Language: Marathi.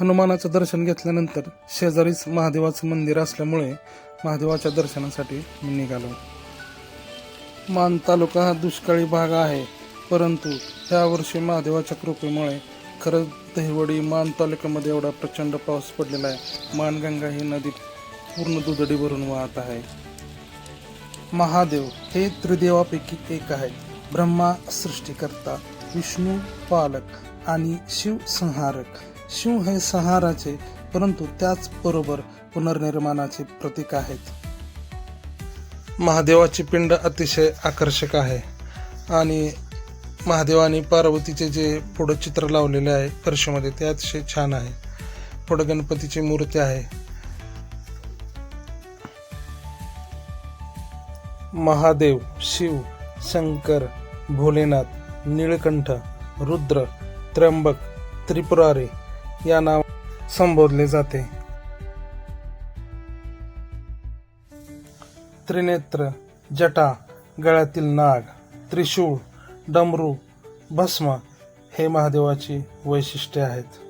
हनुमानाचं दर्शन घेतल्यानंतर शेजारीच महादेवाचं मंदिर असल्यामुळे महादेवाच्या दर्शनासाठी मी निघालो. मान तालुका हा दुष्काळी भाग आहे परंतु ह्या वर्षी महादेवाच्या कृपेमुळे खरंच दहिवडी मान तालुक्यामध्ये एवढा प्रचंड पाऊस पडलेला आहे. मानगंगा ही नदी पूर्ण दुधडी भरून वाहत आहे. महादेव हे त्रिदेवापैकी एक आहे ब्रह्मा सृष्टीकर्ता विष्णू पालक आणि शिव संहारक शिव हे संहाराचे परंतु त्याचबरोबर पुनर्निर्माणाचे प्रतीक आहेत. महादेवाची पिंड अतिशय आकर्षक आहे. आणि महादेवाने पार्वतीचे जे पुढं चित्र लावलेले आहे फरशीमध्ये ते अतिशय छान आहे. पुढं गणपतीची मूर्ती आहे. महादेव शिव शंकर भोलेनाथ निळकंठ रुद्र त्र्यंबक त्रिपुरारी या नाव संबोधले जाते. त्रिनेत्र जटा गळ्यातील नाग त्रिशूळ डमरू भस्म हे महादेवाची वैशिष्ट्ये आहेत.